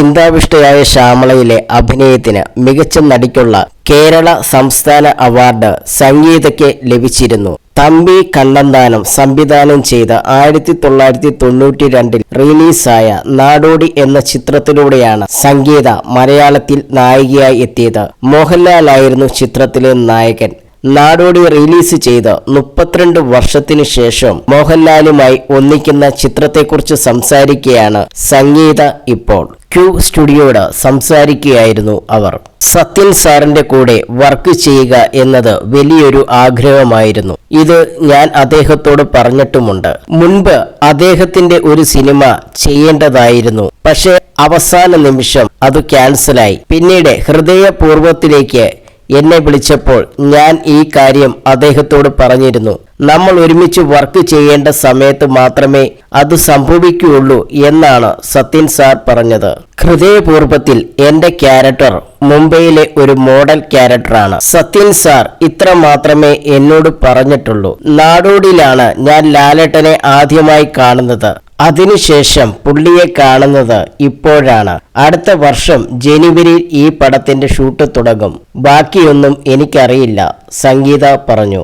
ചിന്താവിഷ്ടയായ ശ്യാമളയിലെ അഭിനയത്തിന് മികച്ച നടിക്കുള്ള കേരള സംസ്ഥാന അവാർഡ് സംഗീതയ്ക്ക് ലഭിച്ചിരുന്നു. തമ്പി കണ്ണന്താനം സംവിധാനം ചെയ്ത ആയിരത്തി തൊള്ളായിരത്തി തൊണ്ണൂറ്റി രണ്ടിൽ റിലീസായ നാടോടി എന്ന ചിത്രത്തിലൂടെയാണ് സംഗീത മലയാളത്തിൽ നായികയായി എത്തിയത്. മോഹൻലാലായിരുന്നു ചിത്രത്തിലെ നായകൻ. നാടോടി റിലീസ് ചെയ്ത് മുപ്പത്തിരണ്ട് വർഷത്തിനു ശേഷം മോഹൻലാലുമായി ഒന്നിക്കുന്ന ചിത്രത്തെക്കുറിച്ച് സംസാരിക്കുകയാണ് സംഗീത ഇപ്പോൾ. ക്യൂ സ്റ്റുഡിയോയോട് സംസാരിക്കുകയായിരുന്നു അവർ. സത്യൻ സാറിന്റെ കൂടെ വർക്ക് ചെയ്യുക എന്നത് വലിയൊരു ആഗ്രഹമായിരുന്നു. ഇത് ഞാൻ അദ്ദേഹത്തോട് പറഞ്ഞിട്ടുമുണ്ട്. മുൻപ് അദ്ദേഹത്തിന്റെ ഒരു സിനിമ ചെയ്യേണ്ടതായിരുന്നു. പക്ഷേ അവസാന നിമിഷം അത് ക്യാൻസലായി. പിന്നീട് ഹൃദയപൂർവത്തിലേക്ക് എന്നെ വിളിച്ചപ്പോൾ ഞാൻ ഈ കാര്യം അദ്ദേഹത്തോട് പറഞ്ഞിരുന്നു. നമ്മൾ ഒരുമിച്ച് വർക്ക് ചെയ്യേണ്ട സമയത്ത് മാത്രമേ അത് സംഭവിക്കുകയുള്ളൂ എന്നാണ് സത്യൻ സാർ പറഞ്ഞത്. ഹൃദയപൂർവത്തിൽ എന്റെ ക്യാരക്ടർ മുംബൈയിലെ ഒരു മോഡൽ ക്യാരക്ടറാണ് സത്യൻ സാർ ഇത്ര മാത്രമേ എന്നോട് പറഞ്ഞിട്ടുള്ളൂ. നാടോടിയിലാണ് ഞാൻ ലാലേട്ടനെ ആദ്യമായി കാണുന്നത്. അതിനുശേഷം പുള്ളിയെ കാണുന്നത് ഇപ്പോഴാണ്. അടുത്ത വർഷം ജനുവരിയിൽ ഈ പടത്തിന്റെ ഷൂട്ട് തുടങ്ങും. ബാക്കിയൊന്നും എനിക്കറിയില്ല സംഗീത പറഞ്ഞു.